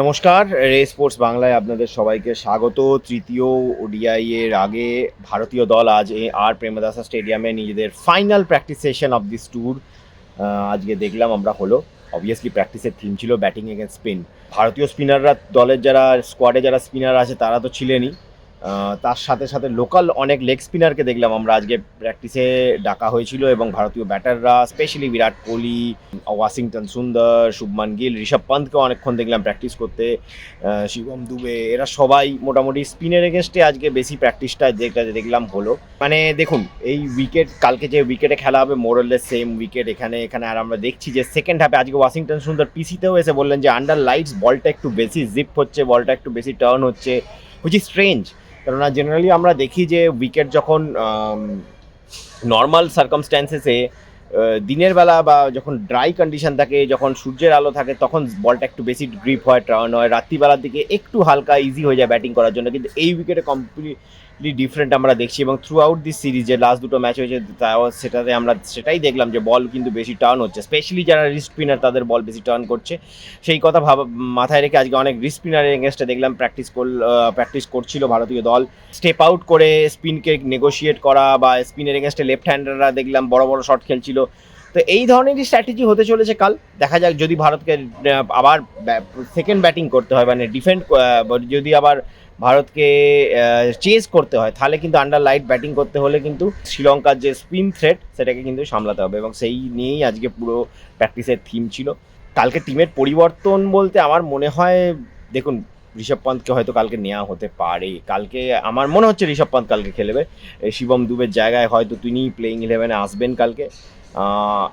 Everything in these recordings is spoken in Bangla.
নমস্কার, রে স্পোর্টস বাংলায় আপনাদের সবাইকে স্বাগত। তৃতীয় ওডিআই এর আগে ভারতীয় দল আজ এ আর প্রেমদাসা স্টেডিয়ামে নিজেদের final practice session of this tour আজকে দেখলাম আমরা হলো। অবভিয়াসলি প্র্যাকটিসের থিম ছিল ব্যাটিং এগেন্স্ট স্পিন। ভারতীয় স্পিনাররা দলের যারা স্কোয়াডে যারা স্পিনার আছে তারা তো ছিলেনই। তার সাথে সাথে লোকাল অনেক লেগ স্পিনারকে দেখলাম আমরা আজকে প্র্যাকটিসে ডাকা হয়েছিল এবং ভারতীয় ব্যাটাররা স্পেশালি বিরাট কোহলি ওয়াশিংটন সুন্দর, শুভমান গিল, ঋষভ পন্থকে অনেকক্ষণ দেখলাম প্র্যাকটিস করতে শিবম দুবে, এরা সবাই মোটামুটি স্পিনের এগেনস্টে আজকে বেশি প্র্যাকটিসটা যেটা দেখলাম হলো। মানে দেখুন, এই উইকেট কালকে যে উইকেটে খেলা হবে মোরলের সেম উইকেট এখানে এখানে আর আমরা দেখছি যে সেকেন্ড হাফে আজকে ওয়াশিংটন সুন্দর পিসিতেও এসে বললেন যে আন্ডার লাইটস বলটা একটু বেশি জিপ হচ্ছে বলটা একটু বেশি টার্ন হচ্ছে হুইচ ইজ স্ট্রেঞ্জ কেননা জেনারেলি আমরা দেখি যে উইকেট যখন নর্মাল সার্কামস্ট্যান্সেসে দিনের বেলা বা যখন ড্রাই কন্ডিশন থাকে, যখন সূর্যের আলো থাকে, তখন বলটা একটু বেশি গ্রিপ হয় টার্ন হয়, রাত্রিবেলার দিকে একটু হালকা ইজি হয়ে যায় ব্যাটিং করার জন্য। কিন্তু এই উইকেটে কমপ্লিটলি ডিফারেন্ট আমরা দেখছি এবং থ্রু আউট দিস সিরিজ যে লাস্ট দুটো ম্যাচ হয়েছে তাও সেটাতে আমরা সেটাই দেখলাম যে বল কিন্তু বেশি টার্ন হচ্ছে। স্পেশালি যারা রিস্ট স্পিনার তাদের বল বেশি টার্ন করছে। সেই কথা ভাব, মাথায় রেখে আজকে অনেক রিস্ট স্পিনারের এগেনস্টে দেখলাম প্র্যাকটিস কর প্র্যাকটিস করছিল ভারতীয় দল। স্টেপ আউট করে স্পিনকে নেগোশিয়েট করা বা স্পিনের এগেনস্টে লেফট হ্যান্ডাররা দেখলাম বড় বড় শট খেলছিল। তো এই ধরনেরই স্ট্র্যাটেজি হতে চলেছে কাল, দেখা যাক যদি ভারতকে আবার সেকেন্ড ব্যাটিং করতে হয় মানে ডিফেন্ড যদি আবার ভারতকে চেজ করতে হয়। তাহলে কিন্তু আন্ডার লাইট ব্যাটিং করতে হলে কিন্তু শ্রীলঙ্কার যে স্পিন থ্রেট সেটাকে কিন্তু সামলাতে হবে এবং সেই নিয়েই আজকে পুরো প্র্যাকটিসের থিম ছিল। কালকে টিমের পরিবর্তন বলতে আমার মনে হয়, দেখুন, ঋষভ পন্থকে হয়তো কালকে নেওয়া হতে পারে। কালকে আমার মনে হচ্ছে ঋষভ পন্থ কালকে খেলবে। শিবম দুবের জায়গায় হয়তো তিনি প্লেইং ইলেভেনে আসবেন কালকে।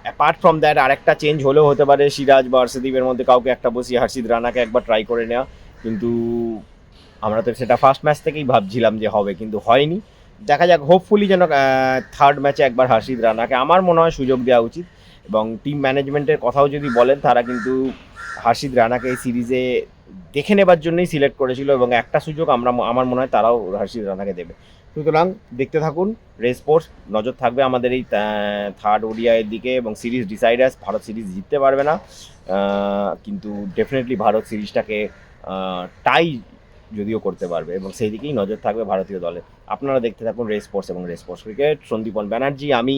অ্যাপার্ট ফ্রম দ্যাট আরেকটা চেঞ্জ হলেও হতে পারে, সিরাজ বা হর্ষদীপের মধ্যে কাউকে একটা বসিয়ে, হর্ষিত রানাকে একবার ট্রাই করে নেওয়া কিন্তু আমরা তো সেটা ফার্স্ট ম্যাচ থেকেই ভাবছিলাম যে হবে, কিন্তু হয়নি। দেখা যাক হোপফুলি যেন থার্ড ম্যাচে একবার হাসিদ রানাকে আমার মনে হয় সুযোগ দেওয়া উচিত। এবং টিম ম্যানেজমেন্টের কথাও যদি বলেন, তারা কিন্তু হাসিদ রানাকে এই সিরিজে দেখে নেবার জন্যই সিলেক্ট করেছিল এবং একটা সুযোগ আমরা আমার মনে হয় তারাও হাসিদ রানাকে দেবে। সুতরাং দেখতে থাকুন, রেস নজর থাকবে আমাদের এই থার্ড ওডিআইয়ের দিকে এবং সিরিজ ডিসাইডার্স ভারত সিরিজ জিততে পারবে না। কিন্তু ডেফিনেটলি ভারত সিরিজটাকে টাই যদিও করতে পারবে এবং সেই দিকেই নজর থাকবে ভারতীয় দলে। আপনারা দেখতে থাকুন রেস স্পোর্টস এবং Race Sports cricket. Sandipan Banerjee, আমি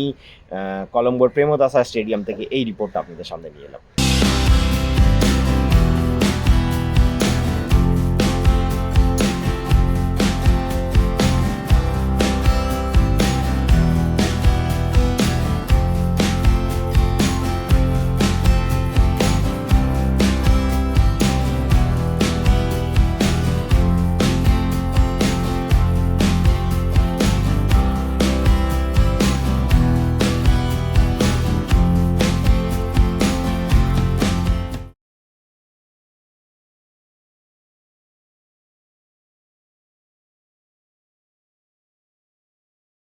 কলম্বোর প্রেমদাসা স্টেডিয়াম থেকে এই রিপোর্টটা আপনাদের সামনে নিয়ে এলাম।